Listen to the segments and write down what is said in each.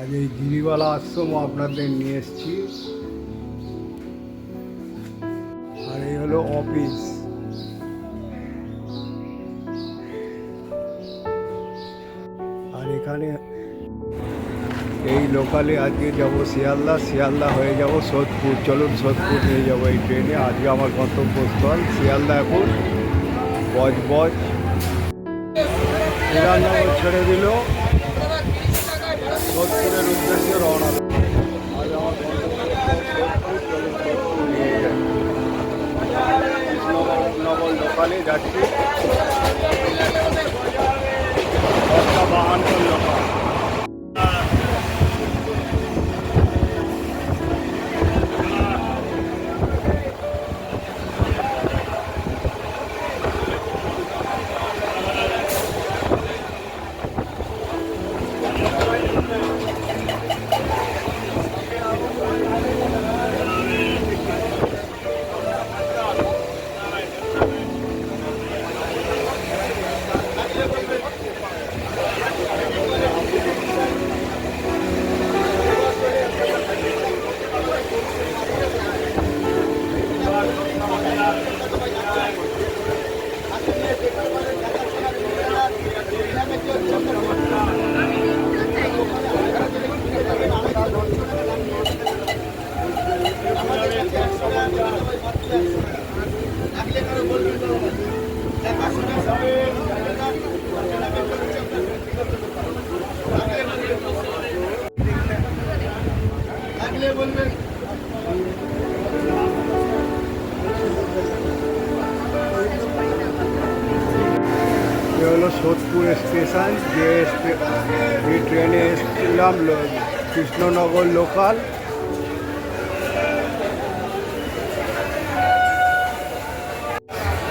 আজ এই গিরিবালা আশ্রম আপনাদের নিয়ে এসেছি। আর এই হলো অফিস আর এখানে এই লোকালে আজকে যাব শিয়ালদা। শিয়ালদা হয়ে যাব সোদপুর। চলুন সোদপুর নিয়ে যাব এই ট্রেনে আজকে আমার গন্তব্যস্থল শিয়ালদা এখন। বজ বজ ছেড়ে দিল। সোদপুরের উদ্দেশ্যে রওনা দেব। আজ আমার গন্তব্যস্থল সোদপুর, চলুন সোদপুর নিয়ে যাই। কৃষ্ণনগর লোকালে যাচ্ছি দশটা বাহান্ন লোকাল এ হলো সোদপুর স্টেশন, যে যে ট্রেনে এসেছিলাম কৃষ্ণনগর লোকাল।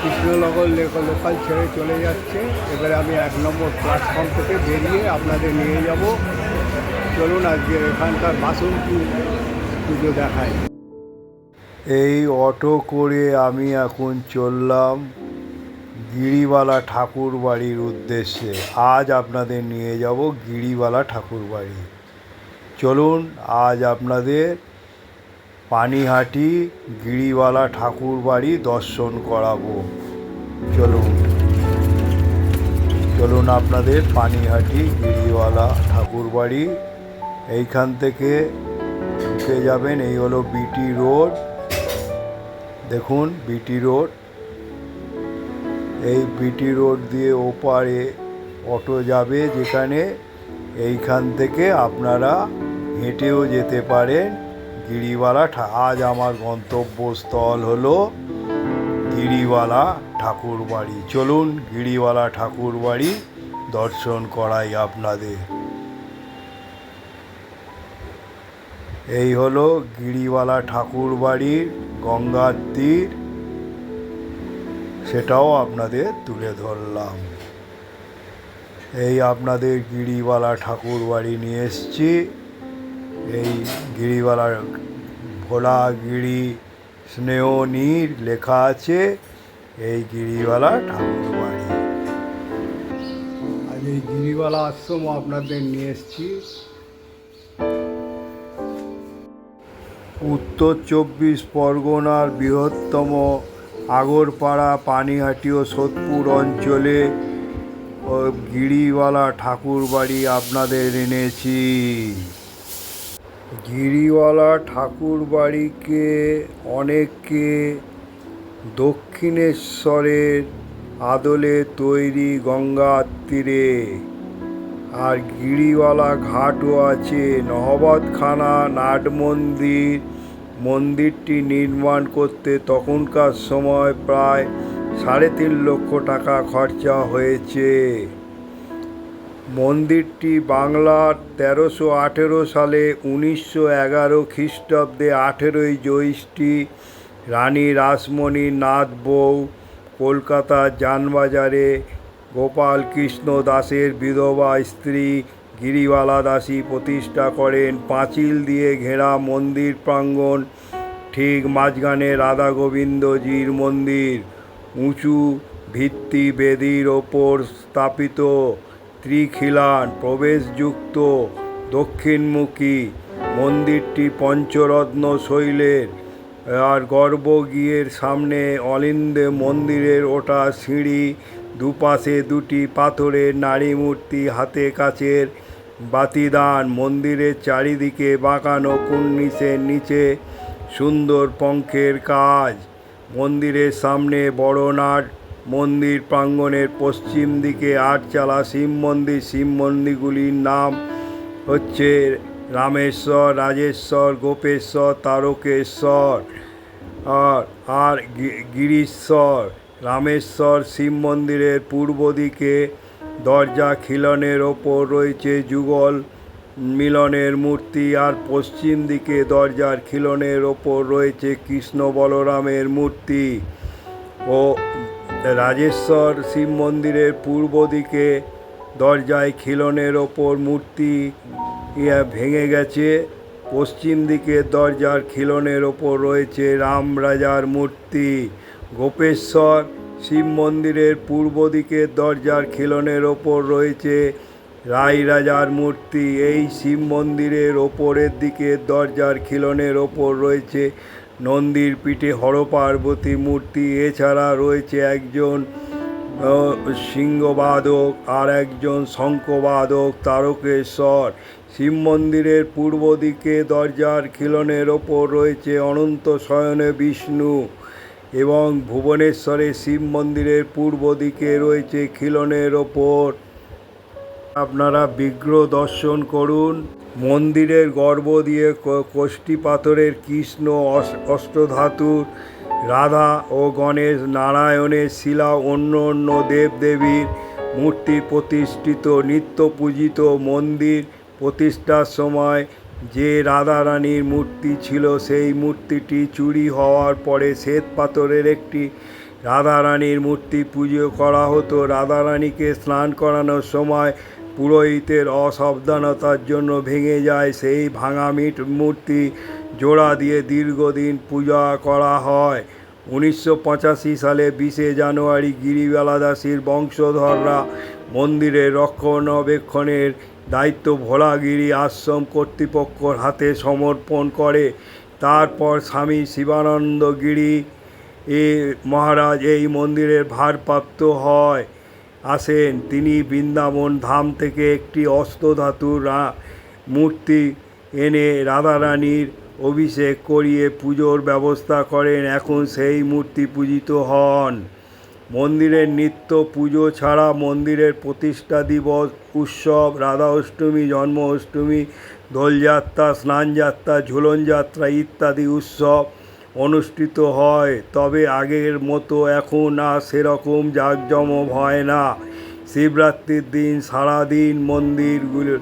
কৃষ্ণনগর লোকাল ছেড়ে চলে যাচ্ছে। এবারে আমি এক নম্বর প্ল্যাটফর্ম থেকে বেরিয়ে আপনাদের নিয়ে যাব। চলুন আজকে এখানকার বাসন্তী পুজো দেখায়। এই অটো করে আমি এখন চললাম গিরিবালা ঠাকুর বাড়ির উদ্দেশ্যে। আজ আপনাদের নিয়ে যাব গিরিবালা ঠাকুর বাড়ি চলুন, আজ আপনাদের পানিহাটি গিরিবালা ঠাকুর বাড়ি দর্শন করাবো। চলুন চলুন আপনাদের পানিহাটি গিরিওয়ালা ঠাকুর বাড়ি এইখান থেকে ঢুকে যাবেন, এই হলো বিটি রোড দেখুন বিটি রোড এই বিটি রোড দিয়ে ওপারে অটো যাবে, যেখানে এইখান থেকে আপনারা হেঁটেও যেতে পারেন। গিরিওয়ালা আজ আমার গন্তব্যস্থল হলো গিরিবালা ঠাকুর বাড়ি চলুন গিরিওয়ালা ঠাকুর বাড়ি দর্শন করাই আপনাদের। এই হলো গিরিবালা ঠাকুর বাড়ির গঙ্গার তীর সেটাও আপনাদের তুলে ধরলাম। এই আপনাদের গিরিবালা ঠাকুর বাড়ি নিয়ে এসছি। এই গিরিবালার ভোলা গিরি স্নেহ নীর লেখা আছে এই গিরিবালা ঠাকুর বাড়ি আজ এই গিরিবালা আশ্রম আপনাদের নিয়ে এসছি। উত্তর চব্বিশ পরগনার বৃহত্তম আগরপাড়া পানিহাটি ও সোদপুর অঞ্চলে গিরিওয়ালা ঠাকুর বাড়ি আপনাদের এনেছি। গিরিওয়ালা ঠাকুর বাড়িকে অনেকে দক্ষিণেশ্বরের আদলে তৈরি গঙ্গার তীরে আর গিরিওয়ালা ঘাটও আছে। নহবতখানা নাট মন্দির। মন্দিরটি নির্মাণ করতে তখনকার সময় প্রায় সাড়ে তিন লক্ষ টাকা খরচা হয়েছে। মন্দিরটি বাংলার তেরোশো আঠেরো সালে উনিশশো এগারো খ্রিস্টাব্দে আঠেরোই জ্যৈষ্ঠী রানী রাসমণি নাথ বউ কলকাতার যানবাজারে গোপাল কৃষ্ণ দাসের বিধবা স্ত্রী গিরিবালা দাসী প্রতিষ্ঠা করেন পাঁচিল দিয়ে ঘেরা মন্দির প্রাঙ্গণ, ঠিক মাঝখানে রাধা গোবিন্দজির মন্দির। উঁচু ভিত্তি বেদির ওপর স্থাপিত ত্রিখিলান প্রবেশযুক্ত দক্ষিণমুখী। মন্দিরটি পঞ্চরত্ন শৈলের। আর গর্ভগৃহের সামনে অলিন্দে মন্দিরের ওটা সিঁড়ি দুপাশে দুটি পাথরের নারী মূর্তি, হাতে কাচের বাতিদান, মন্দিরের চারিদিকে বাঁকানো কুর্নিশের নিচে সুন্দর পঙ্খের কাজ। মন্দিরের সামনে বড় নাট মন্দির প্রাঙ্গণের পশ্চিম দিকে আটচালা শিব মন্দির। শিব মন্দিরগুলির নাম হচ্ছে রামেশ্বর, রাজেশ্বর, গোপেশ্বর, তারকেশ্বর, আর আর গিরিশ্বর। রামেশ্বর শিব মন্দিরের পূর্ব দিকে, দরজা খিলনের ওপর রয়েছে যুগল মিলনের মূর্তি আর পশ্চিম দিকে দরজার খিলনের ওপর রয়েছে কৃষ্ণ বলরামের মূর্তি। ও রাজেশ্বর শিব মন্দিরের পূর্ব দিকে দরজায় খিলনের ওপর মূর্তি ভেঙে গেছে। পশ্চিম দিকে দরজার খিলনের ওপর রয়েছে রাম রাজার মূর্তি। গোপেশ্বর শিব মন্দিরের পূর্ব দিকের দরজার খিলনের ওপর রয়েছে রাই রাজার মূর্তি। এই শিব মন্দিরের ওপরের দিকে দরজার খিলনের ওপর রয়েছে নন্দীর পিঠে হরপার্বতী মূর্তি। এছাড়া রয়েছে একজন সিংহবাদক আর একজন শঙ্খবাদক তারকেশ্বর। শিব মন্দিরের পূর্ব দিকে দরজার খিলনের ওপর রয়েছে অনন্ত শয়নে বিষ্ণু। এবং ভুবনেশ্বরে শিব মন্দিরের পূর্ব দিকে রয়েছে খিলনের ওপর। আপনারা বিগ্রহ দর্শন করুন। মন্দিরের গর্ভ দিয়ে কোষ্ঠী পাথরের কৃষ্ণ অষ্টধাতুর রাধা ও গণেশ নারায়ণের শিলা অন্য অন্য দেবদেবীর মূর্তি প্রতিষ্ঠিত, নিত্য পূজিত মন্দির প্রতিষ্ঠার সময় যে রাধারানীর মূর্তি ছিল সেই মূর্তিটি চুরি হওয়ার পরে শ্বেত পাথরের একটি রাধারানীর মূর্তি পুজো করা হতো। রাধারানীকে স্নান করানোর সময় পুরোহিতের অসাবধানতার জন্য ভেঙে যায় সেই ভাঙা মিট মূর্তি। জোড়া দিয়ে দীর্ঘদিন পূজা করা হয়। উনিশশো পঁচাশি সালে বিশে জানুয়ারি গিরিবালা দাসীর বংশধররা মন্দিরের রক্ষণাবেক্ষণের দায়িত্ব ভোলাগিরি আশ্রম কর্তৃপক্ষর হাতে সমর্পণ করে। তারপর স্বামী শিবানন্দ গিরি এ মহারাজ এই মন্দিরের ভারপ্রাপ্ত হয়। আসেন তিনি বৃন্দাবন ধাম থেকে একটি অষ্টধাতুর রা- মূর্তি এনে রাধারানীর অভিষেক করিয়ে পুজোর ব্যবস্থা করেন। এখন সেই মূর্তি পূজিত হন। মন্দিরের নিত্য পুজো ছাড়া মন্দিরের প্রতিষ্ঠা দিবস, উৎসব, রাধা অষ্টমী, জন্ম অষ্টমী দোলযাত্রা স্নানযাত্রা ঝুলনযাত্রা ইত্যাদি উৎসব অনুষ্ঠিত হয়। তবে আগের মতো এখন আর সেরকম জাঁকজমক হয় না। শিবরাত্রির দিন সারাদিন মন্দিরগুলি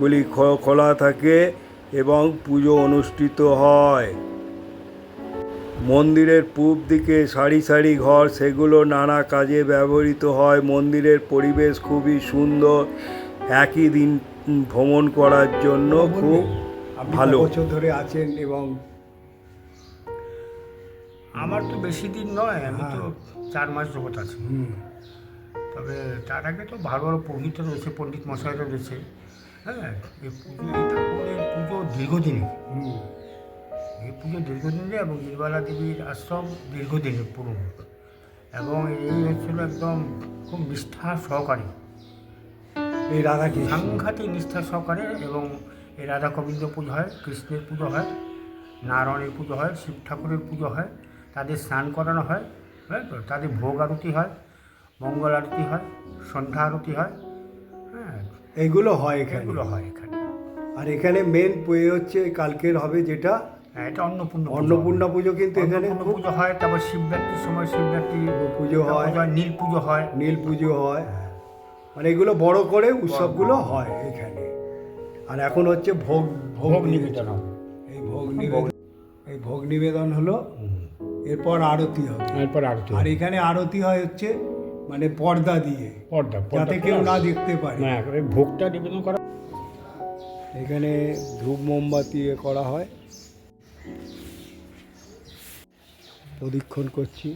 গুলি খোলা থাকে এবং পুজো অনুষ্ঠিত হয়। মন্দিরের পূব দিকে সারি সারি ঘর সেগুলো নানা কাজে ব্যবহৃত হয়। মন্দিরের পরিবেশ খুবই সুন্দর। একই দিন ভ্রমণ করার জন্য খুব ভালো। বছর ধরে আছেন এবং আমার তো বেশি দিন নয় আমি তো চার মাস জগৎ আছি। হুম, তবে তার আগে তো ভালো ভালো পণ্ডিত রয়েছে পণ্ডিত মশাইরা রয়েছে। হ্যাঁ এই পুজো এই পুজো দীর্ঘদিনের। হুম, এই পুজো দীর্ঘদিনের এবং নির্বালা দেবীর আশ্রম দীর্ঘদিনের পুরনো। এবং এই হচ্ছিল একদম খুব নিষ্ঠা সহকারে। এই রাধা কৃষ্ণ সাংঘাতিক নিষ্ঠা সহকারে এবং এই রাধা গোবিন্দ পুজো হয় কৃষ্ণের পুজো হয় নারায়ণের পুজো হয় শিব ঠাকুরের পুজো হয় তাদের স্নান করানো হয় হ্যাঁ তো তাদের ভোগ আরতি হয় মঙ্গল আরতি হয় সন্ধ্যা আরতি হয় হ্যাঁ। এইগুলো হয় এখানে। এগুলো হয় এখানে। আর এখানে মেন হচ্ছে কালকের হবে যেটা এটা অন্নপূর্ণ অন্নপূর্ণা পুজো কিন্তু এখানে পুজো হয় তারপর শিবরাত্রির সময় শিবরাত্রি পুজো হয়। নীল পুজো হয়। নীল পুজো হয়। মানে এগুলো বড় করে উৎসবগুলো হয় এখানে। আর এখন হচ্ছে ভোগ ভোগ নিবেদন। এই ভোগ নিবেদন এই ভোগ নিবেদন হলো এরপর আরতি হবে। এরপর আরতি আর এখানে আরতি হয় হচ্ছে মানে পর্দা দিয়ে। পর্দা যাতে কেউ না দেখতে পারে। না ভোগটা নিবেদন করা এখানে ধূপ মোমবাতি করা হয়। প্রদীক্ষণ করছি।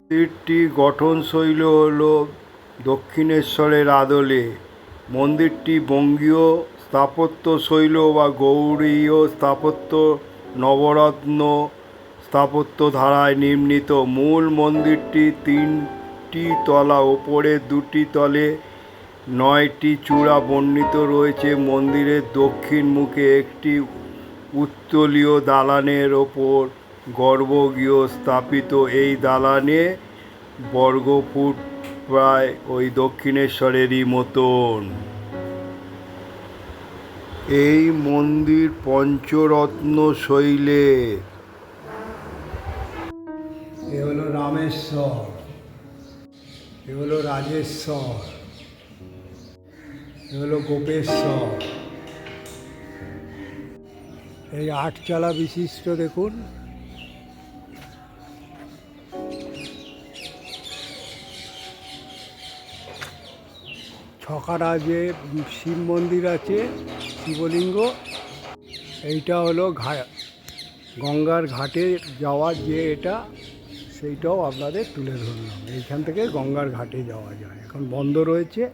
মন্দিরটি গঠনশৈল হল দক্ষিণেশ্বরের আদলে। মন্দিরটি বঙ্গীয় স্থাপত্য শৈল বা গৌড়ীয় স্থাপত্য নবরত্ন স্থাপত্য ধারায় নির্মিত মূল মন্দিরটি তিনটি তলা, ওপরে দুটি তলে, নয়টি চূড়া বর্ণিত রয়েছে। মন্দিরের দক্ষিণ মুখে একটি উত্তলীয় দালানের ওপর গর্ভগৃহ স্থাপিত। এই দালানে বর্গফুট প্রায় ওই দক্ষিণেশ্বরেরই মতন। এই মন্দির পঞ্চরত্ন শৈলে এ হলো রামেশ্বর, এ হলো রাজেশ্বর, এ হলো গোপেশ্বর। এই আটচালা বিশিষ্ট দেখুন। ছকারা যে শিব মন্দির আছে, শিবলিঙ্গ। এইটা হলো ঘা গঙ্গার ঘাটে যাওয়ার যে এটা। সেইটাও আপনাদের তুলে ধরলাম। এইখান থেকে গঙ্গার ঘাটে যাওয়া যায়। এখন বন্ধ রয়েছে।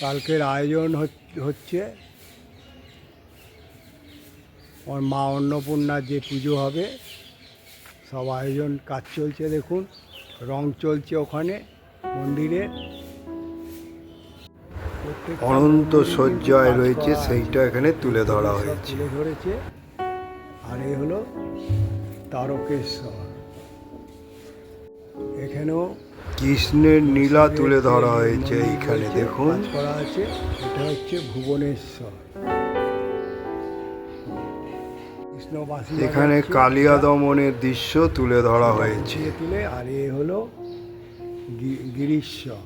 কালকের আয়োজন হচ- হচ্ছে। ওর মা অন্নপূর্ণার যে পুজো হবে সব আয়োজন কাজ চলছে দেখুন। রং চলছে ওখানে মন্দিরে। অনন্ত শয্যায় রয়েছে সেইটা এখানে তুলে ধরা হয়েছে। তুলে ধরেছে। আর এই হলো তারকেশ্বর। এখানেও কৃষ্ণের নীলা তুলে ধরা হয়েছে এইখানে দেখুন। করা আছে এটা হচ্ছে ভুবনেশ্বর। এখানে কালিয়া দমনের দৃশ্য তুলে ধরা হয়েছে। তুলে আর এ হলো গিরিশ্বর।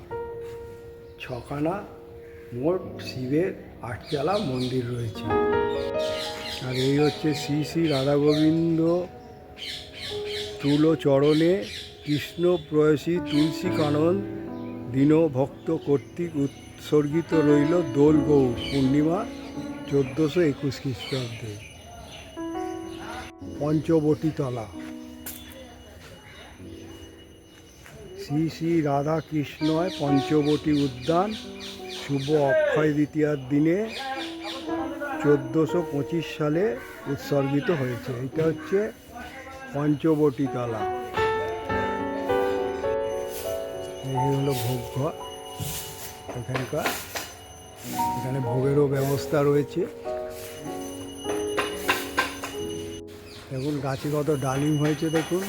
ছখানা মোট শিবের আটচালা মন্দির রয়েছে। আর এই হচ্ছে শ্রী শ্রী রাধা গোবিন্দ চরণে কৃষ্ণ প্রয়সী তুলসী কানন দীন ভক্ত কর্তৃক উৎসর্গিত রইল দোল গৌর পূর্ণিমা চোদ্দোশো একুশ খ্রিস্টাব্দে। পঞ্চবটী তলা শ্রী শ্রী রাধা কৃষ্ণয় পঞ্চবটী উদ্যান, শুভ অক্ষয় দ্বিতীয়ার দিনে চোদ্দোশো পঁচিশ সালে উৎসর্গিত হয়েছে। এটা হচ্ছে পঞ্চবটী তলা এই হলো ভোগ ঘর। এখানকার, এখানে ভোগেরও ব্যবস্থা রয়েছে। দেখুন, গাছে কত ডালিম হয়েছে, দেখুন।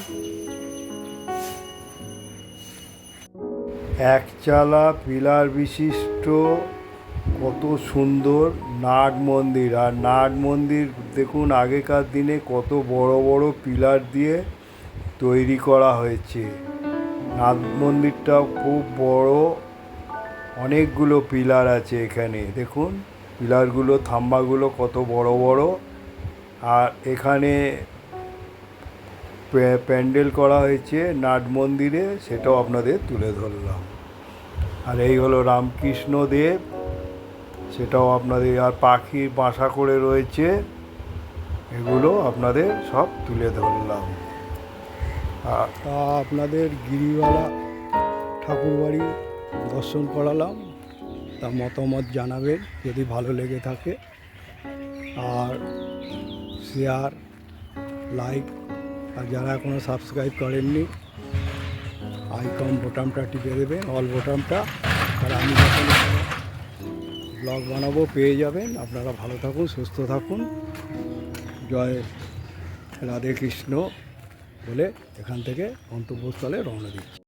একচালা পিলার বিশিষ্ট কত সুন্দর নাট মন্দির। আর নাট মন্দির দেখুন, আগেকার দিনে কত বড় বড় পিলার দিয়ে তৈরি করা হয়েছে। নাট মন্দিরটা খুব বড়, অনেকগুলো পিলার আছে এখানে। দেখুন, পিলারগুলো, থাম্বাগুলো কত বড় বড়। আর এখানে প্যা- প্যান্ডেল করা হয়েছে নাট মন্দিরে, সেটাও আপনাদের তুলে ধরলাম। আর এই হলো রামকৃষ্ণ দেব সেটাও আপনাদের, আর পাখির বাসা করে রয়েছে, এগুলো আপনাদের সব তুলে ধরলাম। তা আপনাদের গিরিবালা ঠাকুরবাড়ি দর্শন করালাম, তা মতামত জানাবেন যদি ভালো লেগে থাকে। আর শেয়ার লাইক আর যারা এখনও সাবস্ক্রাইব করেননি আইকন বোটামটা টিপে দেবেন অল বোটামটা আর আমি যখন ব্লগ বানাবো, পেয়ে যাবেন। আপনারা ভালো থাকুন, সুস্থ থাকুন। জয় রাধে কৃষ্ণ বলে এখান থেকে গন্তব্যস্থলে রওনা দিচ্ছি।